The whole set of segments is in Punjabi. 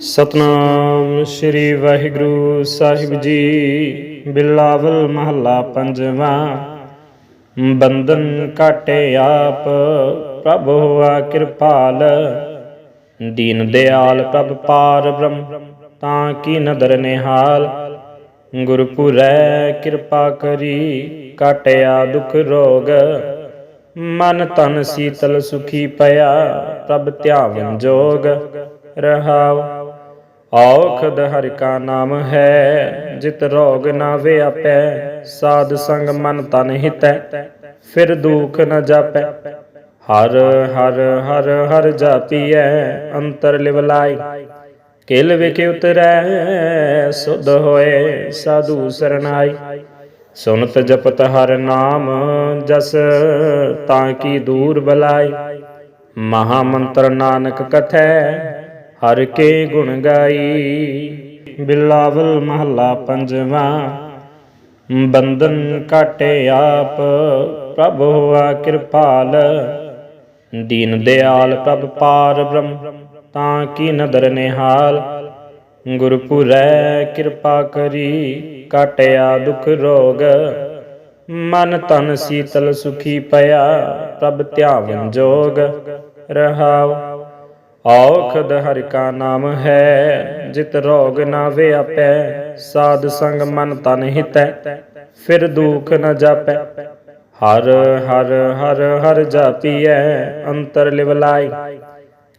ਸਤਨਾਮ ਸ੍ਰੀ ਵਾਹਿਗੁਰੂ ਸਾਹਿਬ ਜੀ। ਬਿਲਾਵਲ ਮਹੱਲਾ ਪੰਜਵਾਂ। ਬੰਧਨ ਕਾਟੇ ਆਪ, ਪ੍ਰਭ ਹੋਆ ਕਿਰਪਾਲ। ਦੀਨ ਦਿਆਲ ਪ੍ਰਭ ਪਾਰ ਬ੍ਰਹਮ, ਤਾਂ ਕੀ ਨਦਰ ਨਿਹਾਲ। ਗੁਰਪੁਰੈ ਕਿਰਪਾ ਕਰੀ ਕਾਟਿਆ ਦੁਖ ਰੋਗ। ਮਨ ਤਨ ਸੀਤਲ ਸੁਖੀ ਪਿਆ, ਪ੍ਰਭ ਧਿਆਵਨ ਜੋਗ। ਰਹਾਉ ਔਖਦ ਹਰਿ ਕਾ ਨਾਮ ਹੈ, ਜਿਤ ਰੋਗ ਨਾ ਵਿਆਪੈ, ਸਾਧ ਸੰਗ ਮਨ ਤਨ ਹਿਤੈ, ਫਿਰ ਦੁਖ ਨ ਜਾਪੈ। ਹਰ ਹਰ ਹਰ ਹਰ ਜਾਪੀਐ, ਅੰਤਰ ਲਿਵ ਕਿਲ ਵਿਖੇ ਉਤਰੈ, ਸੁਧ ਹੋਏ ਸਾਧੂ ਸਰਨਾਈ ਸੁਨਤ ਜਪਤ ਹਰ ਨਾਮ ਜਸ, ਤਾਂ ਕੀ ਦੂਰ ਬਲਾਈ। ਮਹਾ ਮੰਤਰ ਨਾਨਕ ਕਥੈ ਹਰ ਕੇ ਗੁਣ ਗਾਈ। ਬਿਲਾਵਲ ਮਹੱਲਾ ਪੰਜਵਾਂ, ਬੰਧਨ ਕਾਟੇ ਆਪ, ਪ੍ਰਭ ਹੋਆ ਕਿਰਪਾਲ। ਦੀਨ ਦਿਆਲ ਪ੍ਰਭ ਪਾਰ ਬ੍ਰਹਮ, ਤਾਂ ਕੀ ਨਦਰ ਨਿਹਾਲ। ਗੁਰਪੁਰੈ ਕਿਰਪਾ ਕਰੀ ਕਾਟਿਆ ਦੁਖ ਰੋਗ। ਮਨ ਤਨ ਸੀਤਲ ਸੁਖੀ ਪਿਆ, ਪ੍ਰਭ ਧਿਆਵਨ ਜੋਗ। ਰਹਾਉ ਔਖਦ ਹਰਿ ਕਾ ਨਾਮ ਹੈ, ਜਿਤ ਰੋਗ ਨਾ ਵਿਆਪੈ, ਸਾਧ ਸੰਗ ਮਨ ਤਨ ਹਿਤੈ, ਫਿਰ ਦੁਖ ਨ ਜਾਪੈ। ਹਰ ਹਰ ਹਰ ਹਰ ਜਾਪੀਐ, ਅੰਤਰ ਲਿਵ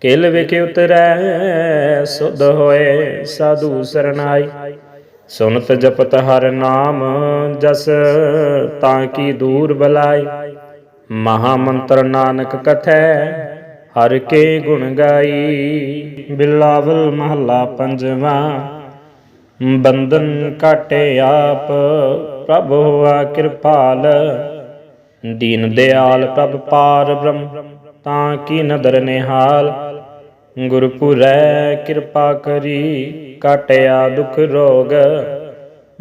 ਕਿਲ ਵਿਖੇ ਉਤਰੈ, ਸੁਧ ਹੋਏ ਸਾਧੂ ਸਰਨਾਈ ਸੁਨਤ ਜਪਤ ਹਰ ਨਾਮ ਜਸ, ਤਾਂ ਕੀ ਦੂਰ ਬਲਾਈ। ਮਹਾ ਮੰਤਰ ਨਾਨਕ ਕਥੈ ਹਰ ਕੇ ਗੁਣ ਗਾਈ, ਬਿਲਾਵਲ ਮਹੱਲਾ ਪੰਜਵਾਂ। ਬੰਧਨ ਕਾਟੇ ਆਪ, ਪ੍ਰਭ ਹੋਆ ਕਿਰਪਾਲ। ਦੀਨ ਦਿਆਲ ਪ੍ਰਭ ਪਾਰ ਬ੍ਰਹਮ, ਤਾਂ ਕੀ ਨਦਰ ਨਿਹਾਲ। ਗੁਰਪੁਰੈ ਕਿਰਪਾ ਕਰੀ ਕਾਟਿਆ ਦੁਖ ਰੋਗ।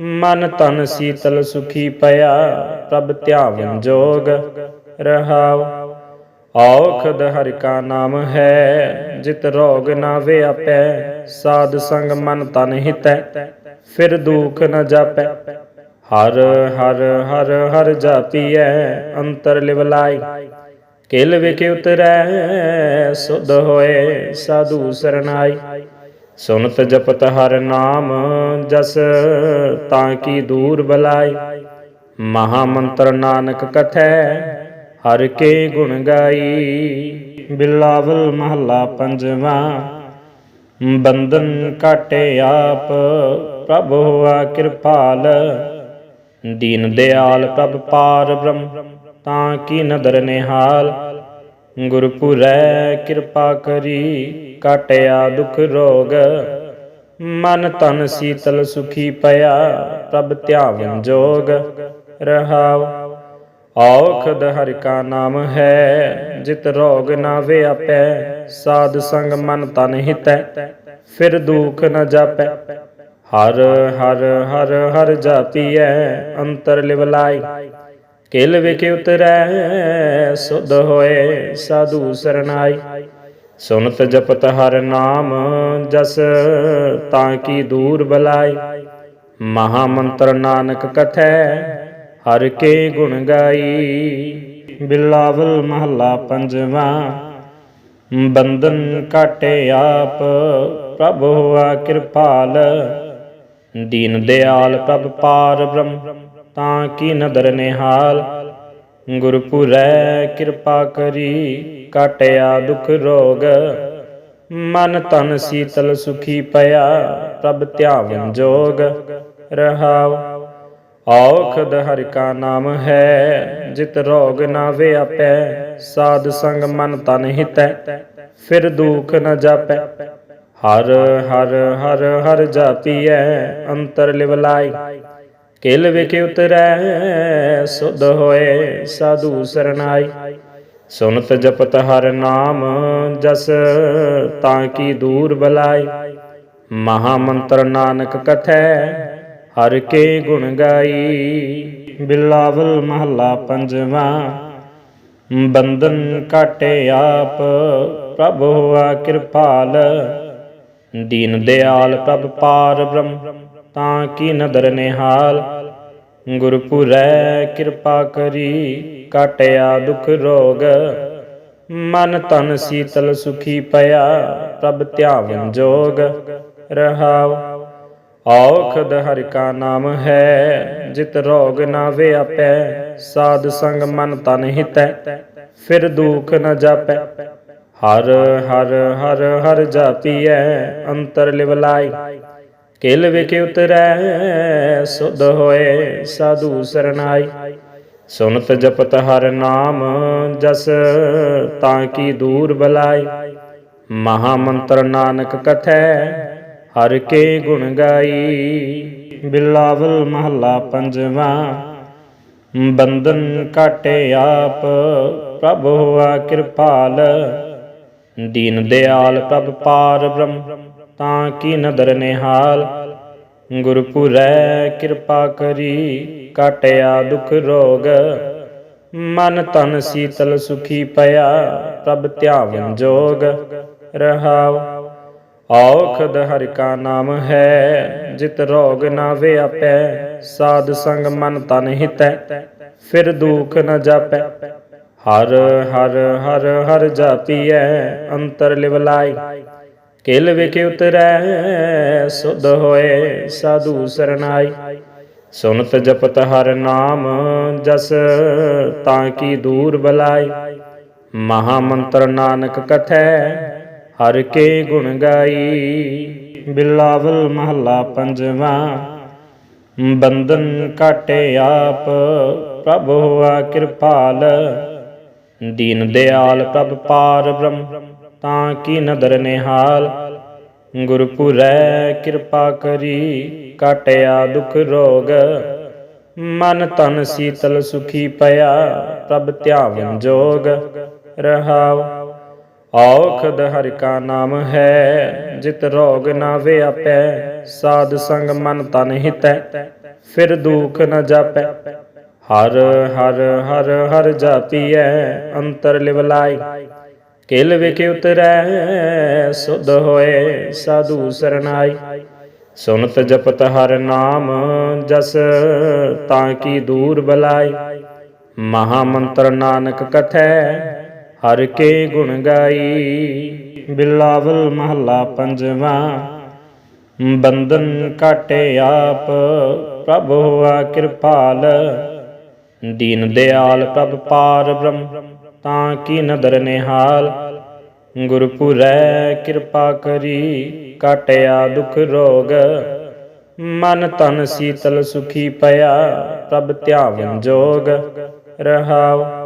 ਮਨ ਤਨ ਸੀਤਲ ਸੁਖੀ ਪਿਆ, ਪ੍ਰਭ ਧਿਆਵਨ ਜੋਗ। ਰਹਾਉ ਔਖਦ ਹਰਿ ਕਾ ਨਾਮ ਹੈ, ਜਿਤ ਰੋਗ ਨਾ ਵਿਆਪੈ, ਸਾਧ ਸੰਗ ਮਨ ਤਨ ਹਿਤੈ, ਫਿਰ ਦੁਖ ਨ ਜਾਪੈ। ਹਰ ਹਰ ਹਰ ਹਰ ਜਾਪੀਐ, ਅੰਤਰ ਲਿਵ ਕਿਲ ਵਿਖੇ ਉਤਰੈ, ਸੁਧ ਹੋਏ ਸਾਧੂ ਸਰਨਾਈ ਸੁਨਤ ਜਪਤ ਹਰ ਨਾਮ ਜਸ, ਤਾਂ ਕੀ ਦੂਰ ਬਲਾਈ। ਮਹਾ ਮੰਤਰ ਨਾਨਕ ਕਥੈ ਹਰ ਕੇ ਗੁਣ ਗਾਈ। ਬਿਲਾਵਲ ਮਹੱਲਾ ਪੰਜਵਾਂ। ਬੰਧਨ ਕਾਟੇ ਆਪ, ਪ੍ਰਭ ਹੋਆ ਕਿਰਪਾਲ। ਦੀਨ ਦਿਆਲ ਪ੍ਰਭ ਪਾਰ ਬ੍ਰਹਮ, ਤਾਂ ਕੀ ਨਦਰ ਨਿਹਾਲ। ਗੁਰਪੁਰੈ ਕਿਰਪਾ ਕਰੀ ਕਾਟਿਆ ਦੁਖ ਰੋਗ। ਮਨ ਤਨ ਸੀਤਲ ਸੁਖੀ ਪਿਆ, ਪ੍ਰਭ ਧਿਆਵਨ ਜੋਗ। ਰਹਾਉ ਔਖਦ ਹਰਿ ਕਾ ਨਾਮ ਹੈ, ਜਿਤ ਰੋਗ ਨਾ ਵਿਆਪੈ, ਸਾਧ ਸੰਗ ਮਨ ਤਨ ਹਿਤੈ, ਫਿਰ ਦੁਖ ਨ ਜਾਪੈ। ਹਰ ਹਰ ਹਰ ਹਰ ਜਾਪੀਐ, ਅੰਤਰ ਲਿਵ ਕਿਲ ਵਿਖੇ ਉਤਰੈ, ਸੁਧ ਹੋਏ ਸਾਧੂ ਸਰਨਾਈ ਸੁਨਤ ਜਪਤ ਹਰ ਨਾਮ ਜਸ, ਤਾਂ ਕੀ ਦੂਰ ਬਲਾਈ। ਮਹਾ ਮੰਤਰ ਨਾਨਕ ਕਥੈ ਹਰ ਕੇ ਗੁਣ ਗਾਈ। ਬਿਲਾਵਲ ਮਹੱਲਾ ਪੰਜਵਾਂ। ਬੰਧਨ ਕਾਟੇ ਆਪ, ਪ੍ਰਭ ਹੋਆ ਕਿਰਪਾਲ। ਦੀਨ ਦਿਆਲ ਪ੍ਰਭ ਪਾਰ ਬ੍ਰਹਮ, ਤਾਂ ਕੀ ਨਦਰ ਨਿਹਾਲ। ਗੁਰਪੁਰੈ ਕਿਰਪਾ ਕਰੀ ਕਾਟਿਆ ਦੁਖ ਰੋਗ। ਮਨ ਤਨ ਸੀਤਲ ਸੁਖੀ ਪਿਆ, ਪ੍ਰਭ ਧਿਆਵਨ ਜੋਗ। ਰਹਾਉ ਔਖਦ ਹਰਿ ਕਾ ਨਾਮ ਹੈ, ਜਿਤ ਰੋਗ ਨਾ ਵਿਆਪੈ, ਸਾਧ ਸੰਗ ਮਨ ਤਨ ਹਿਤੈ, ਫਿਰ ਦੁਖ ਨ ਜਾਪੈ। ਹਰ ਹਰ ਹਰ ਹਰ ਜਾਪੀਐ, ਅੰਤਰ ਲਿਵ ਕਿਲ ਵਿਖੇ ਉਤਰੈ, ਸੁਧ ਹੋਏ ਸਾਧੂ ਸਰਨਾਈ ਸੁਨਤ ਜਪਤ ਹਰ ਨਾਮ ਜਸ, ਤਾਂ ਕੀ ਦੂਰ ਬਲਾਈ। ਮਹਾ ਮੰਤਰ ਨਾਨਕ ਕਥੈ ਹਰ ਕੇ ਗੁਣ ਗਾਈ, ਬਿਲਾਵਲ ਮਹੱਲਾ ਪੰਜਵਾਂ। ਬੰਧਨ ਕਾਟੇ ਆਪ, ਪ੍ਰਭ ਹੋਆ ਕਿਰਪਾਲ। ਦੀਨ ਦਿਆਲ ਪ੍ਰਭ ਪਾਰ ਬ੍ਰਹਮ, ਤਾਂ ਕੀ ਨਦਰ ਨਿਹਾਲ। ਗੁਰਪੁਰੈ ਕਿਰਪਾ ਕਰੀ ਕਾਟਿਆ ਦੁਖ ਰੋਗ। ਮਨ ਤਨ ਸੀਤਲ ਸੁਖੀ ਪਿਆ, ਪ੍ਰਭ ਧਿਆਵਨ ਜੋਗ। ਰਹਾਉ ਔਖਦ ਹਰਿ ਕਾ ਨਾਮ ਹੈ, ਜਿਤ ਰੋਗ ਨਾ ਵਿਆਪੈ, ਸਾਧ ਸੰਗ ਮਨ ਤਨ ਹਿਤੈ, ਫਿਰ ਦੁਖ ਨ ਜਾਪੈ। ਹਰ ਹਰ ਹਰ ਹਰ ਜਾਪੀਐ, ਅੰਤਰ ਲਿਵ ਕਿਲ ਵਿਖੇ ਉਤਰੈ, ਸੁਧ ਹੋਏ ਸਾਧੂ ਸਰਨਾਈ ਸੁਨਤ ਜਪਤ ਹਰ ਨਾਮ ਜਸ, ਤਾਂ ਕੀ ਦੂਰ ਬਲਾਈ। ਮਹਾ ਮੰਤਰ ਨਾਨਕ ਕਥੈ ਹਰ ਕੇ ਗੁਣ ਗਾਈ। ਬਿਲਾਵਲ ਮਹੱਲਾ ਪੰਜਵਾਂ। ਬੰਧਨ ਕਾਟੇ ਆਪ, ਪ੍ਰਭ ਹੋਆ ਕਿਰਪਾਲ। ਦੀਨ ਦਿਆਲ ਪ੍ਰਭ ਪਾਰ ਬ੍ਰਹਮ, ਤਾਂ ਕੀ ਨਦਰ ਨਿਹਾਲ। ਗੁਰਪੁਰੈ ਕਿਰਪਾ ਕਰੀ ਕਾਟਿਆ ਦੁਖ ਰੋਗ। ਮਨ ਤਨ ਸੀਤਲ ਸੁਖੀ ਪਿਆ, ਪ੍ਰਭ ਧਿਆਵਨ ਜੋਗ। ਰਹਾਉ ਔਖਦ ਹਰਿ ਕਾ ਨਾਮ ਹੈ, ਜਿਤ ਰੋਗ ਨਾ ਵਿਆਪੈ, ਸਾਧ ਸੰਗ ਮਨ ਤਨ ਹਿਤੈ, ਫਿਰ ਦੁਖ ਨ ਜਾਪੈ। ਹਰ ਹਰ ਹਰ ਹਰ ਜਾਪੀਐ, ਅੰਤਰ ਲਿਵ ਕਿਲ ਵਿਖੇ ਉਤਰੈ, ਸੁਧ ਹੋਏ ਸਾਧੂ ਸਰਨਾਈ। ਸੁਨਤ ਜਪਤ ਹਰ ਨਾਮ ਜਸ, ਤਾਂ ਕੀ ਦੂਰ ਬਲਾਈ। ਮਹਾ ਮੰਤਰ ਨਾਨਕ ਕਥੈ ਹਰ ਕੇ ਗੁਣ ਗਾਈ, ਬਿਲਾਵਲ ਮਹੱਲਾ ਪੰਜਵਾਂ। ਬੰਧਨ ਕਾਟੇ ਆਪ, ਪ੍ਰਭ ਹੋਆ ਕਿਰਪਾਲ। ਦੀਨ ਦਿਆਲ ਪ੍ਰਭ ਪਾਰ ਬ੍ਰਹਮ, ਤਾਂ ਕੀ ਨਦਰ ਨਿਹਾਲ। ਗੁਰਪੁਰੈ ਕਿਰਪਾ ਕਰੀ ਕਾਟਿਆ ਦੁਖ ਰੋਗ। ਮਨ ਤਨ ਸੀਤਲ ਸੁਖੀ ਪਿਆ, ਪ੍ਰਭ ਧਿਆਵਨ ਜੋਗ। ਰਹਾਉ ਔਖਦ ਹਰਿ ਕਾ ਨਾਮ ਹੈ, ਜਿਤ ਰੋਗ ਨਾ ਵਿਆਪੈ, ਸਾਧ ਸੰਗ ਮਨ ਤਨ ਹਿਤੈ, ਫਿਰ ਦੁਖ ਨ ਜਾਪੈ। ਹਰ ਹਰ ਹਰ ਹਰ ਜਾਪੀਐ, ਅੰਤਰ ਲਿਵ ਕਿਲ ਵਿਖੇ ਉਤਰੈ, ਸੁਧ ਹੋਏ ਸਾਧੂ ਸਰਨਾਈ। ਸੁਨਤ ਜਪਤ ਹਰ ਨਾਮ ਜਸ, ਤਾਂ ਕੀ ਦੂਰ ਬਲਾਈ। ਮਹਾ ਮੰਤਰ ਨਾਨਕ ਕਥੈ ਹਰ ਕੇ ਗੁਣ ਗਾਈ, ਬਿਲਾਵਲ ਮਹੱਲਾ ਪੰਜਵਾ। ਬੰਧਨ ਕਾਟੇ ਆਪ, ਪ੍ਰਭ ਹੋਆ ਕਿਰਪਾਲ। ਦੀਨ ਦਿਆਲ ਪ੍ਰਭ ਪਾਰ ਬ੍ਰਹਮ, ਤਾਂ ਕੀ ਨਦਰ ਨਿਹਾਲ। ਗੁਰਪੁਰੈ ਕਿਰਪਾ ਕਰੀ ਕਾਟਿਆ ਦੁਖ ਰੋਗ। ਮਨ ਤਨ ਸੀਤਲ ਸੁਖੀ ਪਿਆ, ਪ੍ਰਭ ਧਿਆਵਨ ਜੋਗ। ਰਹਾਉ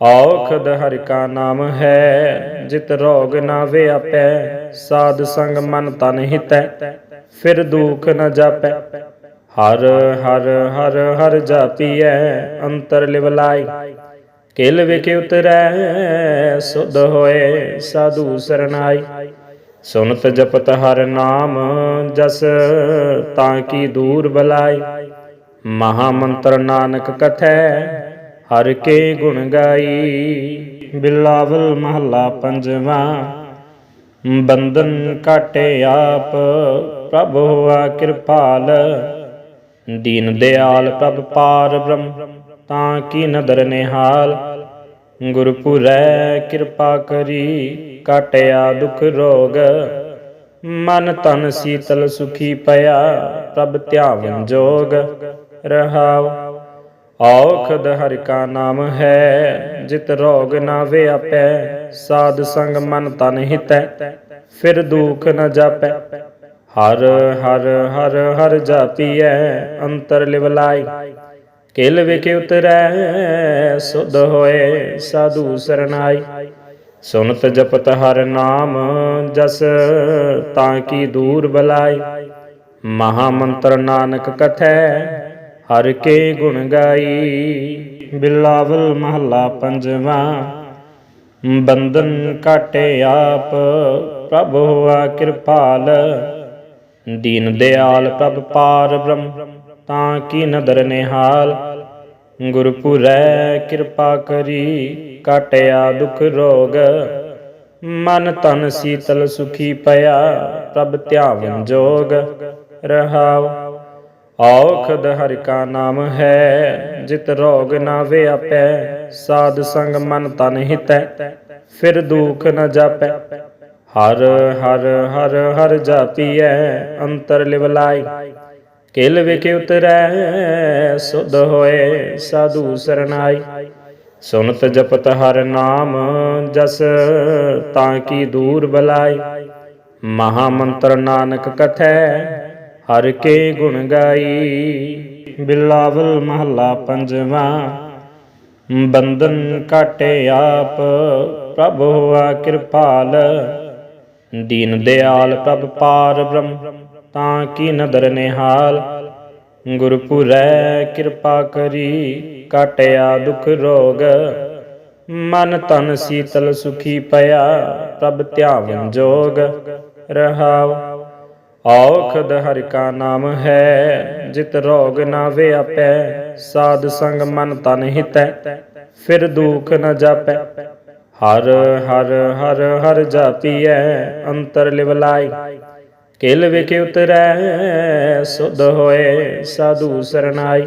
ਔਖਦ ਹਰਿ ਕਾ ਨਾਮ ਹੈ, ਜਿਤ ਰੋਗ ਨਾ ਵਿਆਪੈ, ਸਾਧ ਸੰਗ ਮਨ ਤਨ ਹਿਤੈ, ਫਿਰ ਦੁਖ ਨ ਜਾਪੈ। ਹਰ ਹਰ ਹਰ ਹਰ ਜਾਪੀਐ, ਅੰਤਰ ਲਿਵ ਕਿਲ ਵਿਖੇ ਉਤਰੈ, ਸੁਧ ਹੋਏ ਸਾਧੂ ਸਰਨਾਈ ਸੁਨਤ ਜਪਤ ਹਰ ਨਾਮ ਜਸ, ਤਾਂ ਕੀ ਦੂਰ ਬਲਾਈ। ਮਹਾ ਮੰਤਰ ਨਾਨਕ ਕਥੈ ਹਰ ਕੇ ਗੁਣ ਗਾਈ, ਬਿਲਾਵਲ ਮਹੱਲਾ ਪੰਜਵਾ। ਬੰਧਨ ਕਾਟੇ ਆਪ, ਪ੍ਰਭ ਹੋਆ ਕਿਰਪਾਲ। ਦੀਨ ਦਿਆਲ ਪ੍ਰਭ ਪਾਰ ਬ੍ਰਹਮ, ਤਾਂ ਕੀ ਨਦਰ ਨਿਹਾਲ। ਗੁਰਪੁਰੈ ਕਿਰਪਾ ਕਰੀ ਕਾਟਿਆ ਦੁਖ ਰੋਗ। ਮਨ ਤਨ ਸੀਤਲ ਸੁਖੀ ਪਿਆ, ਪ੍ਰਭ ਧਿਆਵਨ ਜੋਗ। ਰਹਾਉ ਔਖਦ ਹਰਿ ਕਾ ਨਾਮ ਹੈ, ਜਿਤ ਰੋਗ ਨਾ ਵਿਆਪੈ, ਸਾਧ ਸੰਗ ਮਨ ਤਨ ਹਿਤੈ, ਫਿਰ ਦੁਖ ਨ ਜਾਪੈ। ਹਰ ਹਰ ਹਰ ਹਰ ਜਾਪੀਐ, ਅੰਤਰ ਲਿਵ ਕਿਲ ਵਿਖੇ ਉਤਰੈ, ਸੁਧ ਹੋਏ ਸਾਧੂ ਸਰਨਾਈ ਸੁਨਤ ਜਪਤ ਹਰ ਨਾਮ ਜਸ, ਤਾਂ ਕੀ ਦੂਰ ਬਲਾਈ। ਮਹਾ ਮੰਤਰ ਨਾਨਕ ਕਥੈ ਹਰ ਕੇ ਗੁਣ ਗਾਈ। ਬਿਲਾਵਲ ਮਹੱਲਾ ਪੰਜਵਾ। ਬੰਧਨ ਕਾਟੇ ਆਪ, ਪ੍ਰਭ ਹੋਆ ਕਿਰਪਾਲ। ਦੀਨ ਦਿਆਲ ਪ੍ਰਭ ਪਾਰ ਬ੍ਰਹਮ, ਤਾਂ ਕੀ ਨਦਰ ਨਿਹਾਲ। ਗੁਰਪੁਰੈ ਕਿਰਪਾ ਕਰੀ ਕਾਟਿਆ ਦੁਖ ਰੋਗ। ਮਨ ਤਨ ਸੀਤਲ ਸੁਖੀ ਪਿਆ, ਪ੍ਰਭ ਧਿਆਵਨ ਜੋਗ। ਰਹਾਉ ਔਖਦ ਹਰਿ ਕਾ ਨਾਮ ਹੈ, ਜਿਤ ਰੋਗ ਨਾ ਵਿਆਪੈ, ਸਾਧ ਸੰਗ ਮਨ ਤਨ ਹਿਤੈ, ਫਿਰ ਦੁਖ ਨ ਜਾਪੈ। ਹਰ ਹਰ ਹਰ ਹਰ ਜਾਪੀਐ, ਅੰਤਰ ਲਿਵ ਕਿਲ ਵਿਖੇ ਉਤਰੈ, ਸੁਧ ਹੋਏ ਸਾਧੂ ਸਰਨਾਈ। ਸੁਨਤ ਜਪਤ ਹਰ ਨਾਮ ਜਸ, ਤਾਂ ਕੀ ਦੂਰ ਬਲਾਈ। ਮਹਾ ਮੰਤਰ ਨਾਨਕ ਕਥੈ ਹਰ ਕੇ ਗੁਣ ਗਾਈ। ਬਿਲਾਵਲ ਮਹੱਲਾ ਪੰਜਵਾਂ। ਬੰਧਨ ਕਾਟੇ ਆਪ, ਪ੍ਰਭ ਹੋਆ ਕਿਰਪਾਲ। ਦੀਨ ਦਿਆਲ ਪ੍ਰਭ ਪਾਰ ਬ੍ਰਹਮ, ਤਾਂ ਕੀ ਨਦਰ ਨਿਹਾਲ। ਗੁਰਪੁਰੈ ਕਿਰਪਾ ਕਰੀ ਕਾਟਿਆ ਦੁਖ ਰੋਗ। ਮਨ ਤਨ ਸੀਤਲ ਸੁਖੀ ਪਿਆ, ਪ੍ਰਭ ਧਿਆਵਨ ਜੋਗ। ਰਹਾਉ ਔਖਦ ਹਰਿ ਕਾ ਨਾਮ ਹੈ, ਜਿਤ ਰੋਗ ਨਾ ਵਿਆਪੈ, ਸਾਧ ਸੰਗ ਮਨ ਤਨ ਹਿਤੈ, ਫਿਰ ਦੁਖ ਨ ਜਾਪੈ। ਹਰ ਹਰ ਹਰ ਹਰ ਜਾਪੀਐ, ਅੰਤਰ ਲਿਵ ਕਿਲ ਵਿਖੇ ਉਤਰੈ, ਸੁਧ ਹੋਏ ਸਾਧੂ ਸਰਨਾਈ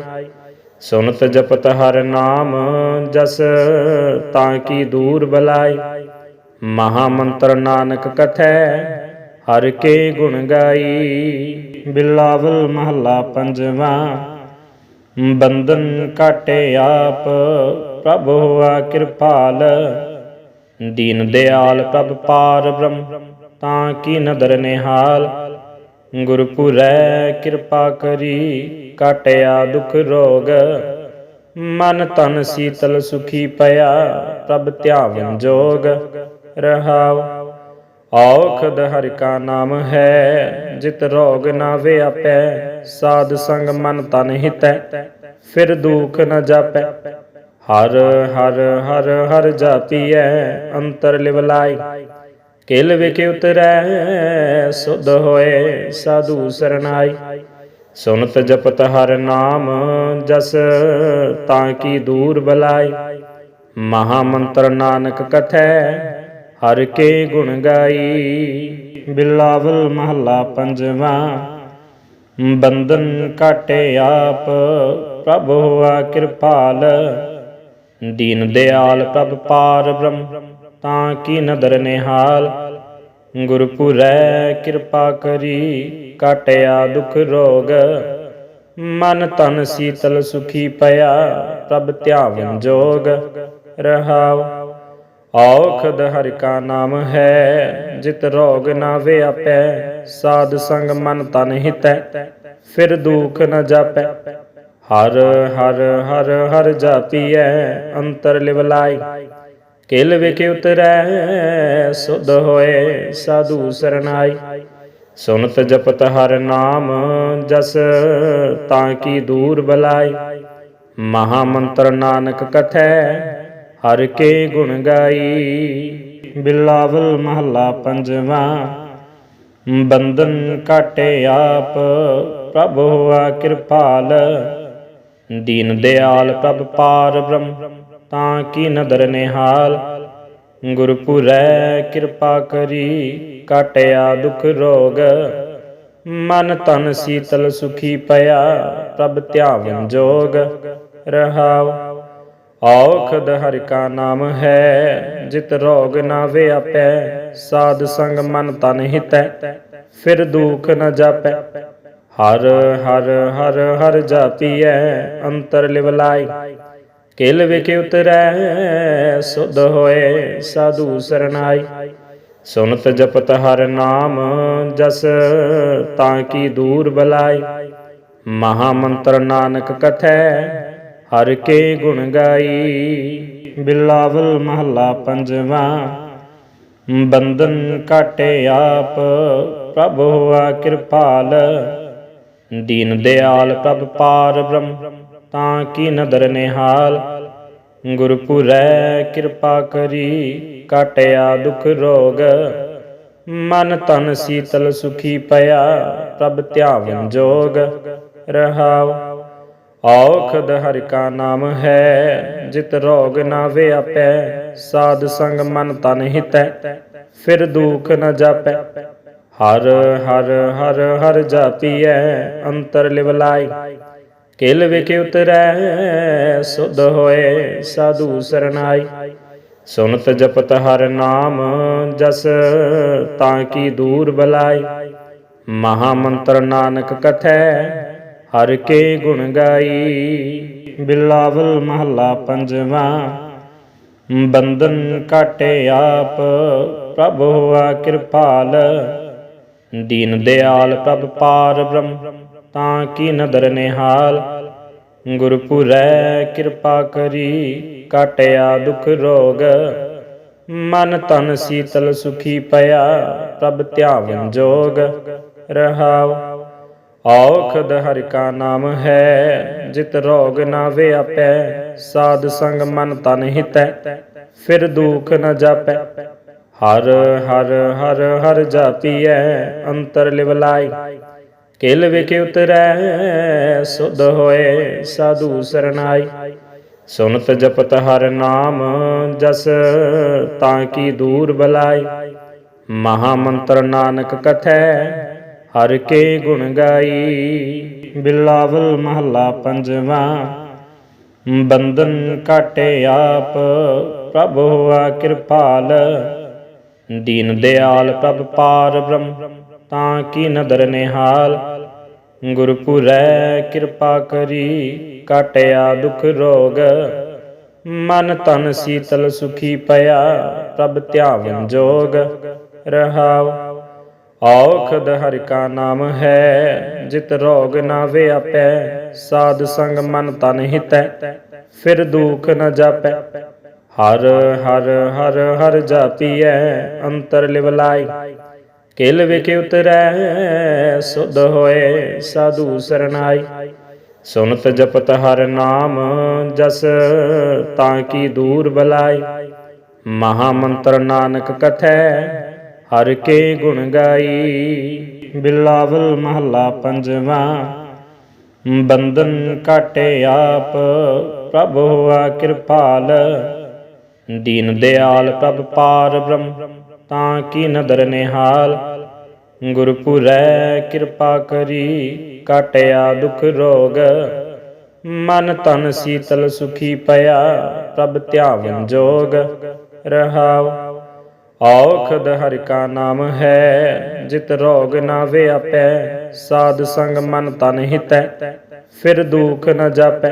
ਸੁਨਤ ਜਪਤ ਹਰ ਨਾਮ ਜਸ, ਤਾਂ ਕੀ ਦੂਰ ਬਲਾਈ ਮਹਾ ਮੰਤਰ ਨਾਨਕ ਕਥੈ ਹਰ ਕੇ ਗੁਣ ਗਾਈ, ਬਿਲਾਵਲ ਮਹੱਲਾ ਪੰਜਵਾ। ਬੰਧਨ ਕਾਟੇ ਆਪ, ਪ੍ਰਭ ਹੋਆ ਕਿਰਪਾਲ। ਦੀਨ ਦਿਆਲ ਪ੍ਰਭ ਪਾਰ ਬ੍ਰਹਮ, ਤਾਂ ਕੀ ਨਦਰ ਨਿਹਾਲ। ਗੁਰਪੁਰੈ ਕਿਰਪਾ ਕਰੀ ਕਾਟਿਆ ਦੁਖ ਰੋਗ। ਮਨ ਤਨ ਸੀਤਲ ਸੁਖੀ ਪਿਆ, ਪ੍ਰਭ ਧਿਆਵਨ ਜੋਗ। ਰਹਾਉ ਔਖਦ ਹਰਿ ਕਾ ਨਾਮ ਹੈ, ਜਿਤ ਰੋਗ ਨਾ ਵਿਆਪੈ, ਸਾਧ ਸੰਗ ਮਨ ਤਨ ਹਿਤੈ, ਫਿਰ ਦੁਖ ਨ ਜਾਪੈ। ਹਰ ਹਰ ਹਰ ਹਰ ਜਾਪੀਐ, ਅੰਤਰ ਲਿਵ ਕਿਲ ਵਿਖੇ ਉਤਰੈ, ਸੁਧ ਹੋਏ ਸਾਧੂ ਸਰਨਾਈ ਸੁਨਤ ਜਪਤ ਹਰ ਨਾਮ ਜਸ, ਤਾਂ ਕੀ ਦੂਰ ਬਲਾਈ। ਮਹਾ ਮੰਤਰ ਨਾਨਕ ਕਥੈ ਹਰ ਕੇ ਗੁਣ ਗਾਈ। ਬਿਲਾਵਲ ਮਹੱਲਾ ਪੰਜਵਾ। ਬੰਧਨ ਕਾਟੇ ਆਪ, ਪ੍ਰਭ ਹੋਆ ਕਿਰਪਾਲ। ਦੀਨ ਦਿਆਲ ਪ੍ਰਭ ਪਾਰ ਬ੍ਰਹਮ, ਤਾਂ ਕੀ ਨਦਰ ਨਿਹਾਲ। ਗੁਰਪੁਰੈ ਕਿਰਪਾ ਕਰੀ ਕਾਟਿਆ ਦੁਖ ਰੋਗ। ਮਨ ਤਨ ਸੀਤਲ ਸੁਖੀ ਪਿਆ, ਪ੍ਰਭ ਧਿਆਵਨ ਜੋਗ। ਰਹਾਉ ਔਖਦ ਹਰਿ ਕਾ ਨਾਮ ਹੈ, ਜਿਤ ਰੋਗ ਨਾ ਵਿਆਪੈ, ਸਾਧ ਸੰਗ ਮਨ ਤਨ ਹਿਤੈ, ਫਿਰ ਦੁਖ ਨ ਜਾਪੈ। ਹਰ ਹਰ ਹਰ ਹਰ ਜਾਪੀਐ, ਅੰਤਰ ਲਿਵ ਕਿਲ ਵਿਖੇ ਉਤਰੈ, ਸੁਧ ਹੋਏ ਸਾਧੂ ਸਰਨਾਈ ਸੁਨਤ ਜਪਤ ਹਰ ਨਾਮ ਜਸ, ਤਾਂ ਕੀ ਦੂਰ ਬਲਾਈ। ਮਹਾ ਮੰਤਰ ਨਾਨਕ ਕਥੈ ਹਰ ਕੇ ਗੁਣ ਗਾਈ। ਬਿਲਾਵਲ ਮਹੱਲਾ ਪੰਜਵਾ। ਬੰਧਨ ਕਾਟੇ ਆਪ, ਪ੍ਰਭ ਹੋਆ ਕਿਰਪਾਲ। ਦੀਨ ਦਿਆਲ ਪ੍ਰਭ ਪਾਰ ਬ੍ਰਹਮ, ਤਾਂ ਕੀ ਨਦਰ ਨਿਹਾਲ। ਗੁਰਪੁਰੈ ਕਿਰਪਾ ਕਰੀ ਕਾਟਿਆ ਦੁਖ ਰੋਗ। ਮਨ ਤਨ ਸੀਤਲ ਸੁਖੀ ਪਿਆ, ਪ੍ਰਭ ਧਿਆਵਨ ਜੋਗ। ਰਹਾਉ ਔਖਦ ਹਰਿ ਕਾ ਨਾਮ ਹੈ, ਜਿਤ ਰੋਗ ਨਾ ਵਿਆਪੈ, ਸਾਧ ਸੰਗ ਮਨ ਤਨ ਹਿਤੈ, ਫਿਰ ਦੁਖ ਨ ਜਾਪੈ। ਹਰ ਹਰ ਹਰ ਹਰ ਜਾਪੀਐ, ਅੰਤਰ ਲਿਵ ਕਿਲ ਵਿਖੇ ਉਤਰੈ, ਸੁਧ ਹੋਏ ਸਾਧੂ ਸਰਨਾਈ। ਸੁਨਤ ਜਪਤ ਹਰ ਨਾਮ ਜਸ, ਤਾਂ ਕੀ ਦੂਰ ਬਲਾਈ। ਮਹਾ ਮੰਤਰ ਨਾਨਕ ਕਥੈ ਹਰ ਕੇ ਗੁਣ ਗਾਈ। ਬਿਲਾਵਲ ਮਹੱਲਾ ਪੰਜਵਾ। ਬੰਧਨ ਕਾਟੇ ਆਪ, ਪ੍ਰਭ ਹੋਆ ਕਿਰਪਾਲ। ਦੀਨ ਦਿਆਲ ਪ੍ਰਭ ਪਾਰ ਬ੍ਰਹਮ, ਤਾਂ ਕੀ ਨਦਰ ਨਿਹਾਲ। ਗੁਰਪੁਰੈ ਕਿਰਪਾ ਕਰੀ ਕਾਟਿਆ ਦੁਖ ਰੋਗ। ਮਨ ਤਨ ਸੀਤਲ ਸੁਖੀ ਪਿਆ, ਪ੍ਰਭ ਧਿਆਵਨ ਜੋਗ। ਰਹਾਉ ਔਖਦ ਹਰਿ ਕਾ ਨਾਮ ਹੈ, ਜਿਤ ਰੋਗ ਨਾ ਵਿਆਪੈ, ਸਾਧ ਸੰਗ ਮਨ ਤਨ ਹਿਤੈ, ਫਿਰ ਦੁਖ ਨ ਜਾਪੈ। ਹਰ ਹਰ ਹਰ ਹਰ ਜਾਪੀਐ, ਅੰਤਰ ਲਿਵ ਕਿਲ ਵਿਖੇ ਉਤਰੈ, ਸੁਧ ਹੋਏ ਸਾਧੂ ਸਰਨਾਈ ਸੁਨਤ ਜਪਤ ਹਰ ਨਾਮ ਜਸ, ਤਾਂ ਕੀ ਦੂਰ ਬਲਾਈ। ਮਹਾ ਮੰਤਰ ਨਾਨਕ ਕਥੈ ਹਰ ਕੇ ਗੁਣ ਗਾਈ। ਬਿਲਾਵਲ ਮਹੱਲਾ ਪੰਜਵਾਂ। ਬੰਧਨ ਕਾਟੇ ਆਪ, ਪ੍ਰਭ ਹੋਆ ਕਿਰਪਾਲ। ਦੀਨ ਦਿਆਲ ਪ੍ਰਭ ਪਾਰ ਬ੍ਰਹਮ, ਤਾਂ ਕੀ ਨਦਰ ਨਿਹਾਲ। ਗੁਰਪੁਰੈ ਕਿਰਪਾ ਕਰੀ ਕਾਟਿਆ ਦੁਖ ਰੋਗ। ਮਨ ਤਨ ਸੀਤਲ ਸੁਖੀ ਪਿਆ, ਪ੍ਰਭ ਧਿਆਵਨ ਜੋਗ। ਰਹਾਉ ਔਖਦ ਹਰਿ ਕਾ ਨਾਮ ਹੈ, ਜਿਤ ਰੋਗ ਨਾ ਵਿਆਪੈ, ਸਾਧ ਸੰਗ ਮਨ ਤਨ ਹਿਤੈ, ਫਿਰ ਦੁਖ ਨ ਜਾਪੈ। ਹਰ ਹਰ ਹਰ ਹਰ ਜਾਪੀਐ, ਅੰਤਰ ਲਿਵ ਕਿਲ ਵਿਖੇ ਉਤਰੈ, ਸੁਧ ਹੋਏ ਸਾਧੂ ਸਰਨਾਈ ਸੁਨਤ ਜਪਤ ਹਰ ਨਾਮ ਜਸ, ਤਾਂ ਕੀ ਦੂਰ ਬਲਾਈ। ਮਹਾ ਮੰਤਰ ਨਾਨਕ ਕਥੈ ਹਰ ਕੇ ਗੁਣ ਗਾਈ, ਬਿਲਾਵਲ ਮਹੱਲਾ ਪੰਜਵਾਂ। ਬੰਧਨ ਕਾਟੇ ਆਪ, ਪ੍ਰਭ ਹੋਆ ਕਿਰਪਾਲ। ਦੀਨ ਦਿਆਲ ਪ੍ਰਭ ਪਾਰ ਬ੍ਰਹਮ, ਤਾਂ ਕੀ ਨਦਰ ਨਿਹਾਲ। ਗੁਰਪੁਰੈ ਕਿਰਪਾ ਕਰੀ ਕਾਟਿਆ ਦੁਖ ਰੋਗ। ਮਨ ਤਨ ਸੀਤਲ ਸੁਖੀ ਪਿਆ, ਪ੍ਰਭ ਧਿਆਵਨ ਜੋਗ। ਰਹਾਉ ਔਖਦ ਹਰਿ ਕਾ ਨਾਮ ਹੈ, ਜਿਤ ਰੋਗ ਨਾ ਵਿਆਪੈ, ਸਾਧ ਸੰਗ ਮਨ ਤਨ ਹਿਤੈ, ਫਿਰ ਦੁਖ ਨ ਜਾਪੈ। ਹਰ ਹਰ ਹਰ ਹਰ ਜਾਪੀਐ, ਅੰਤਰ ਲਿਵ ਕਿਲ ਵਿਖੇ ਉਤਰੈ, ਸੁਧ ਹੋਏ ਸਾਧੂ ਸਰਨਾਈ ਸੁਨਤ ਜਪਤ ਹਰ ਨਾਮ ਜਸ, ਤਾਂ ਕੀ ਦੂਰ ਬਲਾਈ। ਮਹਾ ਮੰਤਰ ਨਾਨਕ ਕਥੈ ਹਰ ਕੇ ਗੁਣ ਗਾਈ, ਬਿਲਾਵਲ ਮਹੱਲਾ ਪੰਜਵਾਂ। ਬੰਧਨ ਕਾਟੇ ਆਪ, ਪ੍ਰਭ ਹੋਆ ਕਿਰਪਾਲ। ਦੀਨ ਦਿਆਲ ਪ੍ਰਭ ਪਾਰ ਬ੍ਰਹਮ, ਤਾਂ ਕੀ ਨਦਰ ਨਿਹਾਲ। ਗੁਰਪੁਰੈ ਕਿਰਪਾ ਕਰੀ ਕਾਟਿਆ ਦੁਖ ਰੋਗ। ਮਨ ਤਨ ਸੀਤਲ ਸੁਖੀ ਪਿਆ, ਪ੍ਰਭ ਧਿਆਵਨ ਜੋਗ। ਰਹਾਉ ਔਖਦ ਹਰਿ ਕਾ ਨਾਮ ਹੈ, ਜਿਤ ਰੋਗ ਨਾ ਵਿਆਪੈ, ਸਾਧ ਸੰਗ ਮਨ ਤਨ ਹਿਤੈ, ਫਿਰ ਦੁਖ ਨ ਜਾਪੈ।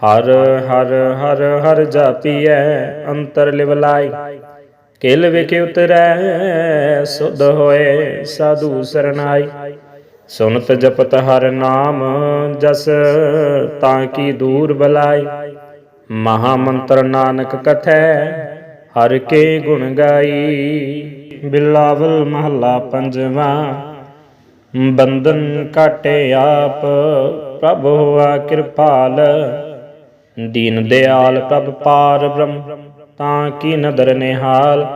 ਹਰ ਹਰ ਹਰ ਹਰ ਜਾਪੀਐ, ਅੰਤਰ ਲਿਵ ਕਿਲ ਵਿਖੇ ਉਤਰੈ, ਸੁਧ ਹੋਏ ਸਾਧੂ ਸਰਨਾਈ ਸੁਨਤ ਜਪਤ ਹਰ ਨਾਮ ਜਸ, ਤਾਂ ਕੀ ਦੂਰ ਬਲਾਈ। ਮਹਾ ਮੰਤਰ ਨਾਨਕ ਕਥੈ ਹਰ ਕੇ ਗੁਣ ਗਾਈ। ਬਿਲਾਵਲ ਮਹੱਲਾ ਪੰਜਵਾਂ। ਬੰਧਨ ਕਾਟੇ ਆਪ, ਪ੍ਰਭ ਹੋਆ ਕਿਰਪਾਲ। ਦੀਨ ਦਿਆਲ ਪ੍ਰਭ ਪਾਰ ਬ੍ਰਹਮ, ਤਾਂ ਕੀ ਨਦਰ ਨਿਹਾਲ।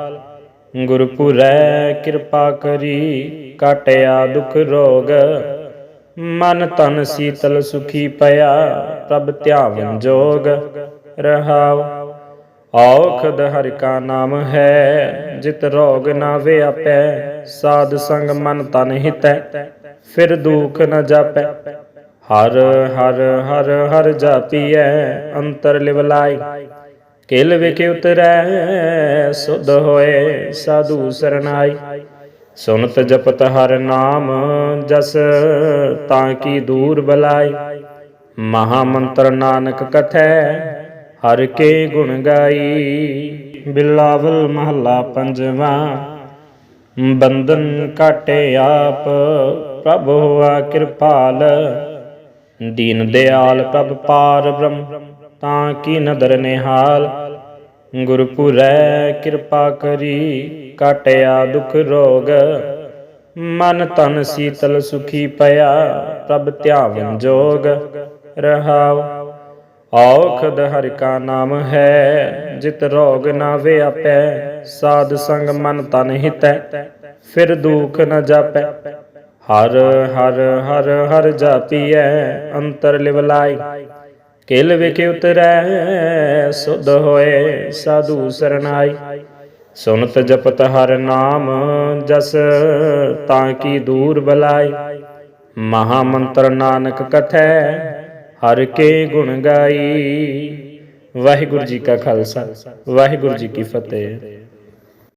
ਗੁਰਪੁਰੈ ਕਿਰਪਾ ਕਰੀ ਕਾਟਿਆ ਦੁਖ ਰੋਗ। ਮਨ ਤਨ ਸੀਤਲ ਸੁਖੀ ਪਿਆ, ਪ੍ਰਭ ਧਿਆਵਨ ਜੋਗ। ਰਹਾਉ ਔਖਦ ਹਰਿ ਕਾ ਨਾਮ ਹੈ, ਜਿਤ ਰੋਗ ਨਾ ਵਿਆਪੈ, ਸਾਧ ਸੰਗ ਮਨ ਤਨ ਹਿਤੈ, ਫਿਰ ਦੁਖ ਨ ਜਾਪੈ। ਹਰ ਹਰ ਹਰ ਹਰ ਜਾਪੀਐ, ਅੰਤਰ ਲਿਵ ਕਿਲ ਵਿਖੇ ਉਤਰੈ, ਸੁਧ ਹੋਏ ਸਾਧੂ ਸਰਨਾਈ ਸੁਨਤ ਜਪਤ ਹਰ ਨਾਮ ਜਸ, ਤਾਂ ਕੀ ਦੂਰ ਬਲਾਈ। ਮਹਾ ਮੰਤਰ ਨਾਨਕ ਕਥੈ ਹਰ ਕੇ ਗੁਣ ਗਾਈ। ਬਿਲਾਵਲ ਮਹੱਲਾ ਪੰਜਵਾਂ। ਬੰਧਨ ਕਾਟੇ ਆਪ, ਪ੍ਰਭ ਹੋਆ ਕਿਰਪਾਲ। ਦੀਨ ਦਿਆਲ ਪ੍ਰਭ ਪਾਰ ਬ੍ਰਹਮ, ਤਾਂ ਕੀ ਨਦਰ ਨਿਹਾਲ। ਗੁਰਪੁਰੈ ਕਿਰਪਾ ਕਰੀ ਕਾਟਿਆ ਦੁਖ ਰੋਗ। ਮਨ ਤਨ ਸੀਤਲ ਸੁਖੀ ਪਿਆ, ਪ੍ਰਭ ਧਿਆਵਨ ਜੋਗ। ਰਹਾਉ ਔਖਦ ਹਰਿ ਕਾ ਨਾਮ ਹੈ, ਜਿਤ ਰੋਗ ਨਾ ਵਿਆਪੈ, ਸਾਧ ਸੰਗ ਮਨ ਤਨ ਹਿਤੈ, ਫਿਰ ਦੁਖ ਨ ਜਾਪੈ। ਹਰ ਹਰ ਹਰ ਹਰ ਜਾਪੀਐ, ਅੰਤਰ ਲਿਵ ਕਿਲ ਵਿਖੇ ਉਤਰੈ, ਸੁਧ ਹੋਏ ਸਾਧੂ ਸਰਨਾਈ ਸੁਨਤ ਜਪਤ ਹਰ ਨਾਮ ਜਸ, ਤਾਂ ਕੀ ਦੂਰ ਬਲਾਈ। ਮਹਾ ਮੰਤਰ ਨਾਨਕ ਕਥੈ ਹਰ ਕੇ ਗੁਣ ਗਾਈ। ਵਾਹਿਗੁਰੂ ਜੀ ਕਾ ਖਾਲਸਾ ਵਾਹਿਗੁਰੂ ਜੀ ਕੀ ਫਤਿਹ।